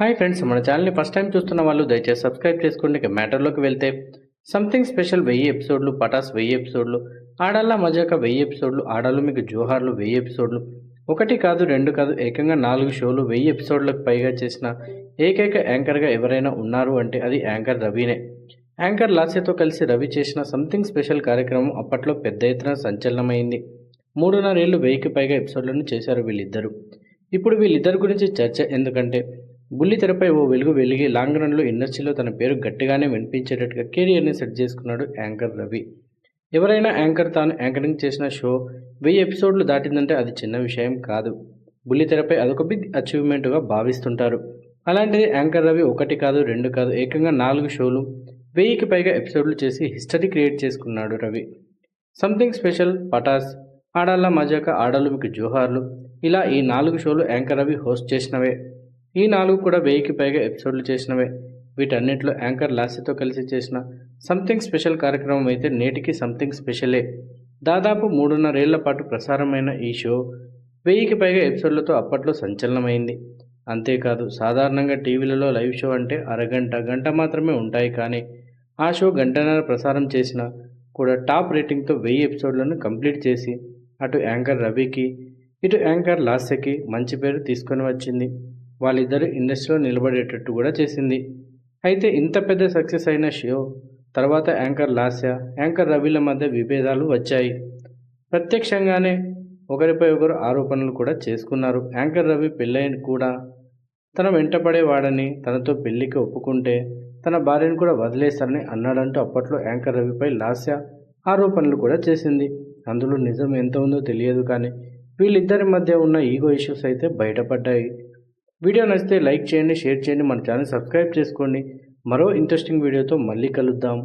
Hi friends మన ఛానల్ని first time చూస్తున్న వాళ్ళు దయచేసి సబ్స్క్రైబ్ చేసుకోండి. ఇక మ్యాటర్లోకి వెళ్తే సంథింగ్ స్పెషల్ వెయ్యి ఎపిసోడ్లు పటాస్ వెయ్యి ఎపిసోడ్లు ఆడల్లా మజాక వెయ్యి ఎపిసోడ్లు ఆడాలు మీకు జోహార్లు వెయ్యి ఎపిసోడ్లు ఒకటి కాదు రెండు కాదు ఏకంగా నాలుగు షోలు వెయ్యి ఎపిసోడ్లకు పైగా చేసిన ఏకైక యాంకర్గా ఎవరైనా ఉన్నారు అంటే అది యాంకర్ రవినే. యాంకర్ లాస్యతో కలిసి రవి చేసిన సంథింగ్ స్పెషల్ కార్యక్రమం అప్పట్లో పెద్ద ఎత్తున సంచలనమైంది. మూడున్నరేళ్ళు వెయ్యికి పైగా ఎపిసోడ్లను చేశారు వీళ్ళిద్దరూ. ఇప్పుడు వీళ్ళిద్దరి గురించి చర్చ ఎందుకంటే బుల్లి తెరపై ఓ వెలుగు వెలిగి లాంగ్ రన్లో ఇండస్ట్రీలో తన పేరు గట్టిగానే వినిపించేటట్టుగా కెరియర్ని సెట్ చేసుకున్నాడు యాంకర్ రవి. ఎవరైనా యాంకర్ తాను యాంకరింగ్ చేసిన షో వెయ్యి ఎపిసోడ్లు దాటిందంటే అది చిన్న విషయం కాదు. బుల్లి తెరపై అదొక బిగ్ అచీవ్మెంట్గా భావిస్తుంటారు. అలాంటిది యాంకర్ రవి ఒకటి కాదు రెండు కాదు ఏకంగా నాలుగు షోలు వెయ్యికి పైగా ఎపిసోడ్లు చేసి హిస్టరీ క్రియేట్ చేసుకున్నాడు రవి. సంథింగ్ స్పెషల్ పటాస్ ఆడాల మజాక ఆడాలు మీకు జోహార్లు ఇలా ఈ నాలుగు షోలు యాంకర్ రవి హోస్ట్ చేసినవే. ఈ నాలుగు కూడా వెయ్యికి పైగా ఎపిసోడ్లు చేసినవే. వీటన్నిటిలో యాంకర్ లాస్యతో కలిసి చేసిన సంథింగ్ స్పెషల్ కార్యక్రమం అయితే నేటికి సంథింగ్ స్పెషలే. దాదాపు మూడున్నరేళ్ళ పాటు ప్రసారమైన ఈ షో వెయ్యికి పైగా ఎపిసోడ్లతో అప్పట్లో సంచలనమైంది. అంతేకాదు సాధారణంగా టీవీలలో లైవ్ షో అంటే అరగంట గంట మాత్రమే ఉంటాయి కానీ ఆ షో గంటన్నర ప్రసారం చేసిన కూడా టాప్ రేటింగ్తో వెయ్యి ఎపిసోడ్లను కంప్లీట్ చేసి అటు యాంకర్ రవికి ఇటు యాంకర్ లాస్యకి మంచి పేరు తీసుకొని వచ్చింది. వాళ్ళిద్దరు ఇండస్ట్రీలో నిలబడేటట్టు కూడా చేసింది. అయితే ఇంత పెద్ద సక్సెస్ అయిన షో తర్వాత యాంకర్ లాస్య యాంకర్ రవిల మధ్య విభేదాలు వచ్చాయి. ప్రత్యక్షంగానే ఒకరిపై ఒకరు ఆరోపణలు కూడా చేసుకున్నారు. యాంకర్ రవి పెళ్ళైన కూడా తన వెంటపడేవాడని తనతో పెళ్ళికి ఒప్పుకుంటే తన భార్యను కూడా వదిలేస్తారని అన్నాడంటూ అప్పట్లో యాంకర్ రవిపై లాస్య ఆరోపణలు కూడా చేసింది. అందులో నిజం ఎంత ఉందో తెలియదు కానీ వీళ్ళిద్దరి మధ్య ఉన్న ఈగో ఇష్యూస్ అయితే బయటపడ్డాయి. వీడియో నచ్చితే లైక్ చేయండి షేర్ చేయండి మన ఛానల్ సబ్స్క్రైబ్ చేసుకోండి. మరో ఇంట్రెస్టింగ్ వీడియోతో మళ్ళీ కలుద్దాం.